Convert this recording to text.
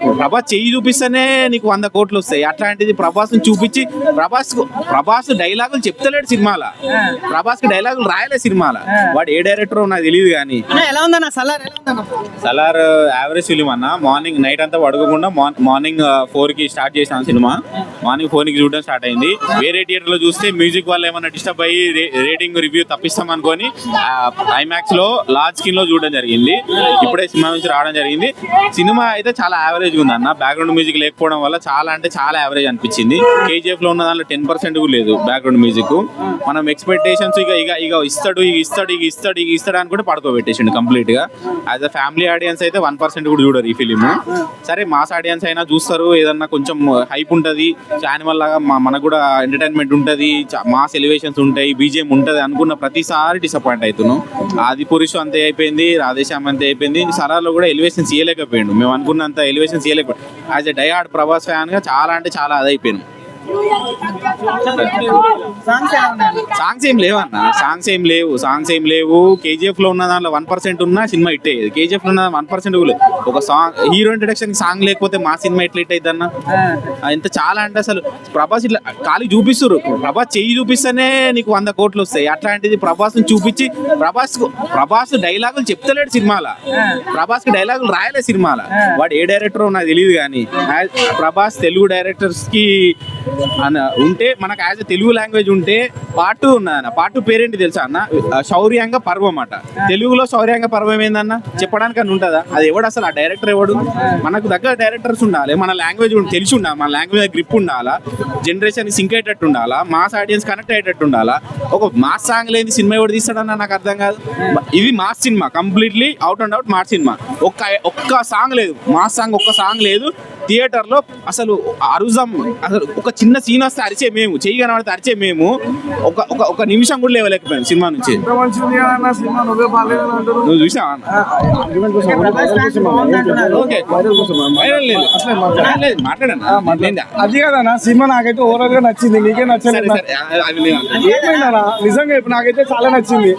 ప్రభాస్ చెయ్యి చూపిస్తేనే నీకు వంద కోట్లు వస్తాయి. అట్లాంటిది ప్రభాస్ చూపించి ప్రభాస్ ప్రభాస్ డైలాగులు చెప్తలేడు సినిమాలో. ప్రభాస్కి డైలాగులు రాయలే సినిమాలో. వాడు ఏ డైరెక్టర్ నాకు తెలియదు కానీ. ఎలా ఉందన్న సలార్ సలార్ యావరేజ్ ఫిలిం అన్న. మార్నింగ్ నైట్ అంతా పడుకోకుండా మార్- మార్నింగ్ ఫోర్కి స్టార్ట్ చేసాం సినిమా. మార్నింగ్ ఫోర్కి చూడడం స్టార్ట్ అయింది. వేరే థియేటర్లో చూస్తే మ్యూజిక్ వల్ల ఏమైనా డిస్టర్బ్ అయ్యి రేటింగ్ రివ్యూ తప్పిస్తాం అనుకొని ఐమాక్స్లో లార్జ్ స్క్రీన్లో చూడడం జరిగింది. ఇప్పుడే సినిమా నుంచి రావడం జరిగింది. సినిమా అయితే చాలా యావరేజ్ ఉంది అన్న. బ్యాక్గ్రౌండ్ మ్యూజిక్ లేకపోవడం వల్ల చాలా అంటే చాలా యావరేజ్ అనిపించింది. కేజీఎఫ్లో ఉన్న దాంట్లో టెన్ పర్సెంట్ కూడా లేదు బ్యాక్గ్రౌండ్ మ్యూజిక్ మనం ఎక్స్పెక్టేషన్స్ ఇక ఇక ఇక ఇస్తాడు ఇక ఇస్తాడు ఇక ఇస్తాడు ఇక ఇస్తాడు అనుకుంటే పడుకోబెట్టేసిండు కంప్లీట్గా. యాజ్ అ ఫ్యామిలీ ఆడియన్స్ అయితే వన్ పర్సెంట్ కూడా చూడరు ఈ ఫిలిం సరే మాస్ ఆడియన్స్ అయినా చూస్తారు. ఏదన్నా కొంచెం హైప్ ఉంటుంది. యానిమల్ లాగా మనకు కూడా ఎంటర్టైన్మెంట్ ఉంటుంది. మాస్ ఎలివేషన్స్ ఉంటాయి. బీజిఎం ఉంటది అనుకున్న ప్రతిసారి డిసప్పాయింట్ అవుతున్నాం ఆది పురుషు అంతే అయిపోయింది రాధేశ్యామ్ అంతే అయిపోయింది. సరాలో కూడా ఎలివేషన్స్ ఇవ్వలేకపోయిండు మేము అనుకున్నంత ఎలివేషన్స్ ఇవ్వలేకపోయింది యాజ్ ఎ డయాడ్ ప్రభాస్ ఫ్యాన్గా చాలా అంటే చాలా అదైపోయాను. సాంగ్స్ ఏం లేవన్న. సాంగ్స్ ఏం లేవు. సాంగ్స్ ఏం లేవు. కేజీఎఫ్లో ఉన్న దాంట్లో వన్ పర్సెంట్ ఉన్నా సినిమా హిట్ అయ్యేది. కేజీఎఫ్లో ఉన్న వన్ పర్సెంట్ లేదు. ఒక సాంగ్ హీరో ఇంట్రడక్షన్ సాంగ్ లేకపోతే మా సినిమా ఎట్లా హిట్ అయింది అన్న? ఇంత చాలా అంటే అసలు ప్రభాస్ ఇట్లా ఖాళీ చూపిస్తారు ప్రభాస్ చెయ్యి చూపిస్తేనే నీకు వంద కోట్లు వస్తాయి. అట్లాంటిది ప్రభాస్ చూపించి ప్రభాస్ ప్రభాస్ డైలాగులు చెప్తలేడు సినిమాలో. ప్రభాస్కి డైలాగులు రాయలే సినిమాలో. వాడు ఏ డైరెక్టర్ నాకు తెలియదు కానీ ప్రభాస్ తెలుగు డైరెక్టర్స్కి అన్న ఉంటే మనకు యాజ్ తెలుగు లాంగ్వేజ్ ఉంటే పార్ట్ ఉన్నది అన్న? పార్ట్ పేరేంటి తెలుసా అన్న? శౌర్యంగా శౌర్యాంగ పర్వం అట. తెలుగులో శౌర్యాంగ పర్వం ఏందన్న? చెప్పడానికి అని ఉంటుందా? అది ఎవడు అసలు? ఆ డైరెక్టర్ ఎవడు? మనకు దగ్గర డైరెక్టర్స్ ఉండాలి మన లాంగ్వేజ్ తెలిసి ఉండాలి మన లాంగ్వేజ్ గ్రిప్ ఉండాలా జనరేషన్ సింక్ అయ్యేటట్టు ఉండాలా మాస్ ఆడియన్స్ కనెక్ట్ అయ్యేటట్టు ఉండాలా. ఒక మాస్ సాంగ్ లేని సినిమా ఎవడు తీస్తాడన్న నాకు అర్థం కాదు. ఇది mass cinema completely out and out mass cinema ఒక్క ఒక్క సాంగ్ లేదు. మాస్ సాంగ్ ఒక్క సాంగ్ లేదు. థియేటర్లో అసలు అరుజం అసలు ఒక చిన్న సీన్ వస్తే అరిచే మేము చెయ్యి కనబడితే అరిచే మేము. ఒక ఒక ఒక నిమిషం కూడా లేవలేకపోయాం సినిమా నుంచి. మంచిది అన్న సినిమా నువ్వే చూసావా? నేను- అది కదన్నా సినిమా నాకైతే ఓవరాల్గా నచ్చింది. నీకే సరే నచ్చలేదు సరే. అది లేదు ఏమైందన్నా? నిజంగా ఇప్పుడు నాకైతే చాలా నచ్చింది.